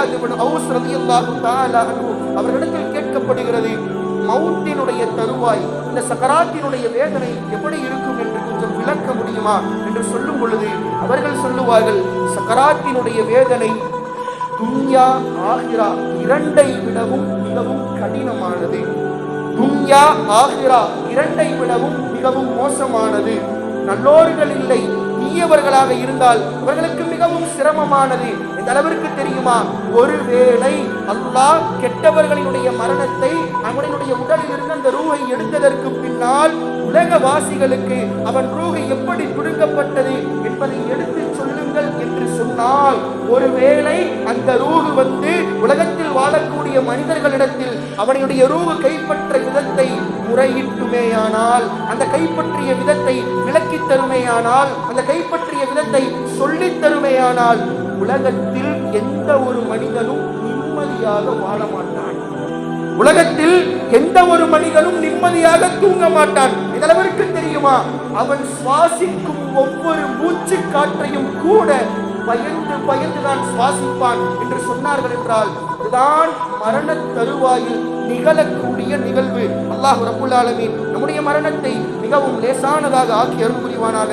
ஷித்தாத் இப்னு house ரலியல்லாஹு தஆலா அன்ஹு அவர்களிடத்தில் கேட்கப்படுகிறது மவுத்தினுடைய தருவாய் இந்த சக்கராத்தினுடைய வேதனை எப்படி இருக்கும் என்று கொஞ்சம் விளக்க முடியுமா? என்று சொல்லும் பொழுது அவர்கள் சொல்லுவார்கள் சக்கராத்தினுடைய வேதனை துன்யா ஆஹிரா இரண்டை விடவும் மிகவும் கடினமானது. துன்யா ஆஹிரா இரண்டை விடவும் மிகவும் மோசமானது. நல்லோர்கள் இல்லை தீயவர்களாக இருந்தால் இவர்களுக்கு மிகவும் சிரமமானது. இந்த அளவிற்கு தெரியுமா? ஒருவேளை அல்லாஹ் கெட்டவர்களினுடைய மரணத்தை அவனுடைய உடலில் இருந்து அந்த ரூஹை எடுத்ததற்கு பின்னால் உலகவாசிகளுக்கு அவன் ரூஹை எப்படி பிடுங்கப்பட்டது என்பதை எடுத்து சொல்லுங்கள் என்று சொன்னால் ஒருவேளை அந்த ரூஹு வந்து உலகத்தில் வாழக்கூடிய மனிதர்களிடத்தில் அவனுடைய ரூஹு கைப்பற்ற விதத்தை முறையிட்டுமேயானால் அந்த கைப்பற்றிய விதத்தை விளக்கித் தருமேயானால் அந்த கைப்பற்றிய விதத்தை சொல்லித் தருமேயானால் உலகத்தில் எந்த ஒரு மனிதனும் நிம்மதியாக வாழ மாட்டான். உலகத்தில் எந்த ஒரு மனிதனும் நிம்மதியாக தூங்க மாட்டான். இந்த தெரியுமா? அவன் சுவாசிக்கும் ஒவ்வொரு மூச்சு காற்றையும் கூட பயந்து பயந்து தான் சுவாசிப்பான் என்று சொன்னார்கள் என்றால் அதுதான் மரண தருவாயில் நிகழக்கூடிய நிகழ்வு. அல்லாஹ் ரபுல் ஆலமீன். நம்முடைய மரணத்தை மிகவும் லேசானதாக ஆக்கி அருள் புரிவானாக.